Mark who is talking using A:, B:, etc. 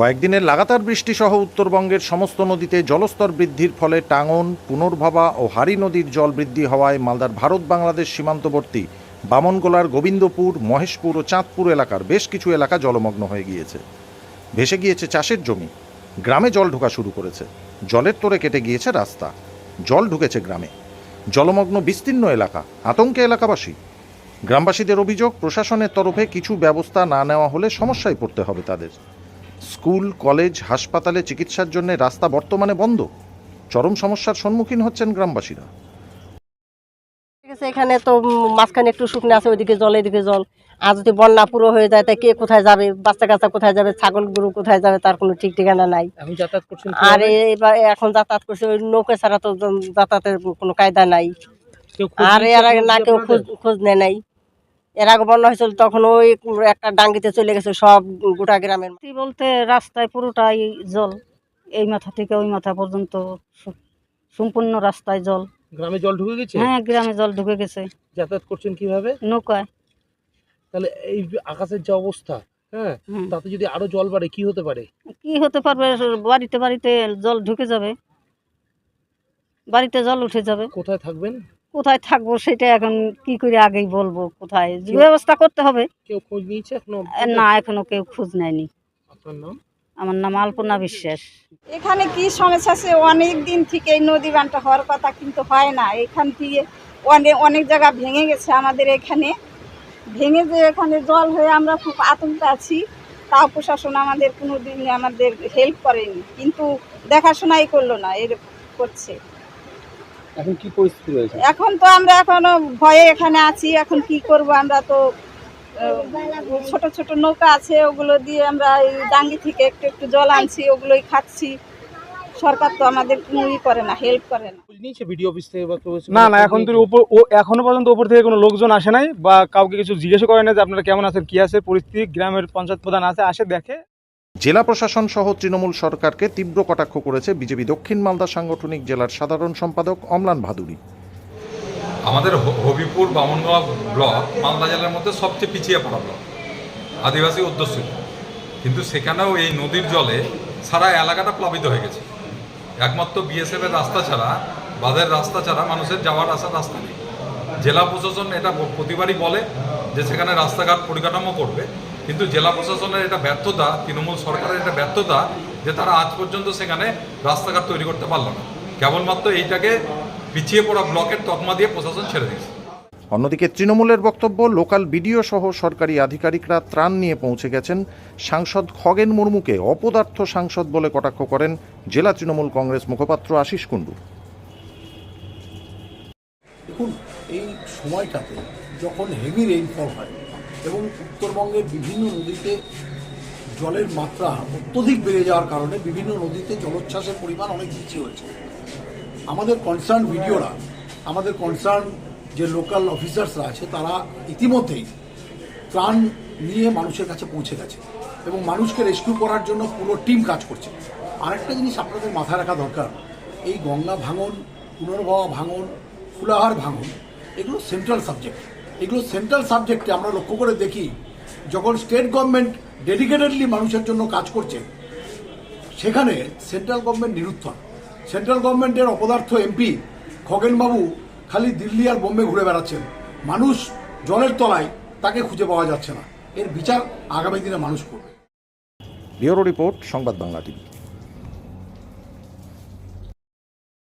A: কয়েকদিনের লাগাতার বৃষ্টি সহ উত্তরবঙ্গের সমস্ত নদীতে জলস্তর বৃদ্ধির ফলে টাঙ্গন, পুনর্ভবা ও হারি নদীর জল বৃদ্ধি হওয়ায় মালদার ভারত বাংলাদেশ সীমান্তবর্তী বামনগোলার গোবিন্দপুর, মহেশপুর ও চাঁদপুর এলাকার বেশ কিছু এলাকা জলমগ্ন হয়ে গিয়েছে। ভেসে গিয়েছে চাষের জমি। গ্রামে জল ঢোকা শুরু করেছে। জলের তোরে কেটে গিয়েছে রাস্তা। জল ঢুকেছে গ্রামে। জলমগ্ন বিস্তীর্ণ এলাকা, আতঙ্কে এলাকাবাসী। গ্রামবাসীদের অভিযোগ, প্রশাসনের তরফে কিছু ব্যবস্থা না নেওয়া হলে সমস্যায় পড়তে হবে তাদের। স্কুল কলেজ হাসপাতালে চিকিৎসার জন্য রাস্তা বর্তমানে বন্ধ। চরম সমস্যার সম্মুখীন হচ্ছেন গ্রামবাসীরা।
B: ঠিক আছে এখানে তো মাঝখানে একটু শুকনো আছে ওইদিকে জল এদিকে জল। আর যদি বন্যা পুরো হয়ে যায় তাই কে কোথায় যাবে? বাচ্চা কাচ্চা কোথায় যাবে? ছাগল গরু কোথায় যাবে? তার কোনো ঠিক ঠিকানা নাই। আর এবার এখন যাতায়াত করছে ওই নৌকা ছাড়া তো যাতায়াতের কোনো কায়দা নাই। আর এর আগে না কেউ খোঁজ খোঁজ নেয় নাই। এর আগে বন্যা হয়েছিল তখন ওই একটা ডাঙ্গিতে চলে গেছে সব গোটা গ্রামের
C: বলতে রাস্তায় পুরোটাই জল এই মাথা থেকে ওই মাথা পর্যন্ত সম্পূর্ণ রাস্তায় জল।
D: গ্রামে জল ঢুকে গেছে?
C: হ্যাঁ গ্রামে জল ঢুকে গেছে।
D: যাতায়াত করছেন কীভাবে?
C: নৌকায়।
D: তাহলে এই আকাশের যে অবস্থা হ্যাঁ তাতে যদি আরও জল বাড়ে কি হতে পারে?
C: কি হতে পারবে? বাড়িতে বাড়িতে জল ঢুকে যাবে। বাড়িতে জল উঠে যাবে।
D: কোথায় থাকবেন?
C: কোথায় থাকব সেটা এখন কি করে আগেই বলব কোথায়? ব্যবস্থা করতে হবে।
D: কেউ খোঁজ নিয়েছে
C: এখনও? না এখনও কেউ খোঁজ নেয়নি।
D: আপনার নাম?
C: আমার নাম আলপনা বিশ্বাস।
E: এখানে কি সমস্যা আছে? অনেক দিন থেকে এই নদী বানটা হওয়ার কথা কিন্তু হয় না। এখান থেকে অনেক অনেক জায়গা ভেঙে গেছে আমাদের এখানে। ভেঙে যে এখানে জল হয়ে আমরা খুব আতঙ্কে আছি তাও প্রশাসন আমাদের কোনো দিন আমাদের হেল্প করেনি। কিন্তু দেখাশোনাই করল না এর করছে।
D: এখন কি পরিস্থিতি রয়েছে?
E: এখন তো আমরা এখনও ভয়ে এখানে আছি এখন কি করব? আমরা তো ছোট ছোট নৌকা আছে ওগুলো দিয়ে আমরা এই ডাঙ্গি থেকে একটু একটু জল আনছি ওগুলোই খাচ্ছি। সরকার তো আমাদের কোনো ই করে না হেল্প করে না।
D: নিয়েছে ভিডিও অফিস থেকে বা
F: না না এখন তো? উপর ও এখনও পর্যন্ত উপর থেকে কোনো লোকজন আসে নাই বা কাউকে কিছু জিজ্ঞেস করে না যে আপনারা কেমন আছেন কি আছে পরিস্থিতি গ্রামের পঞ্চায়েত প্রধান আছে আসে দেখে।
A: জেলা প্রশাসন সহ তৃণমূল সরকারকে তীব্র কটাক্ষ করেছে বিজেপি দক্ষিণ মালদা সাংগঠনিক জেলার সাধারণ সম্পাদক অমলান ভাদুরী।
G: আমাদের হবিপুর বামনগাঁও ব্লক মালদা জেলার মধ্যে সবচেয়ে পিছিয়ে পড়া ব্লক। আদিবাসী অধ্যুষিত। কিন্তু সেখানেও এই নদীর জলে সারা এলাকাটা প্লাবিত হয়ে গেছে। একমাত্র বিএসএফ এর রাস্তা ছাড়া, বাঁধের রাস্তা ছাড়া মানুষের যাওয়ার আসার রাস্তা নেই। জেলা প্রশাসন এটা প্রতিবারই বলে যে সেখানে রাস্তাঘাট পরিকাঠামো করবে। কিন্তু জেলা প্রশাসনের এটা ব্যর্থতা তৃণমূল সরকারের এটা ব্যর্থতা যে তারা আজ পর্যন্ত সেখানে রাস্তাঘাট তৈরি করতে পারল না। কেবলমাত্র এইটাকে পিছিয়ে পড়া ব্লকের তকমা দিয়ে প্রশাসন ছেড়ে দিয়েছে।
A: অন্যদিকে তৃণমূলের বক্তব্য লোকাল বিডিও সহ সরকারি আধিকারিকরা ত্রাণ নিয়ে পৌঁছে গেছেন। সাংসদ খগেন মুর্মুকে অপদার্থ সাংসদ বলে কটাক্ষ করেন জেলা তৃণমূল কংগ্রেস মুখপাত্র আশিস কুণ্ডু।
H: দেখুন এই সময়টাতে যখন হেভি রেইনফল হয় এবং উত্তরবঙ্গের বিভিন্ন নদীতে জলের মাত্রা অত্যধিক বেড়ে যাওয়ার কারণে বিভিন্ন নদীতে জলোচ্ছ্বাসের পরিমাণ অনেক বেশি হয়েছে। আমাদের কনসার্ন ভিডিওরা, আমাদের কনসার্ন যে লোকাল অফিসার্সরা আছে, তারা ইতিমধ্যেই ত্রাণ নিয়ে মানুষের কাছে পৌঁছে গেছে এবং মানুষকে রেস্কিউ করার জন্য পুরো টিম কাজ করছে। আরেকটা জিনিস আপনাদের মাথায় রাখা দরকার, এই গঙ্গা ভাঙন পুনর্ভবা ভাঙন, ফুলাহার ভাঙন, এগুলো সেন্ট্রাল সাবজেক্ট এগুলো সেন্ট্রাল সাবজেক্টে আমরা লক্ষ্য করে দেখি, যখন স্টেট গভর্নমেন্ট ডেডিকেটেডলি মানুষের জন্য কাজ করছে, সেখানে সেন্ট্রাল গভর্নমেন্ট নিরুত্তর। সেন্ট্রাল গভর্নমেন্টের অপদার্থ এমপি খগেনবাবু খালি দিল্লি আর বোম্বে ঘুরে বেড়াচ্ছেন। মানুষ জলের তলায় তাকে খুঁজে পাওয়া যাচ্ছে না। এর বিচার আগামী দিনে মানুষ করবে।
A: ব্যুরো রিপোর্ট, সংবাদ বাংলা টিভি।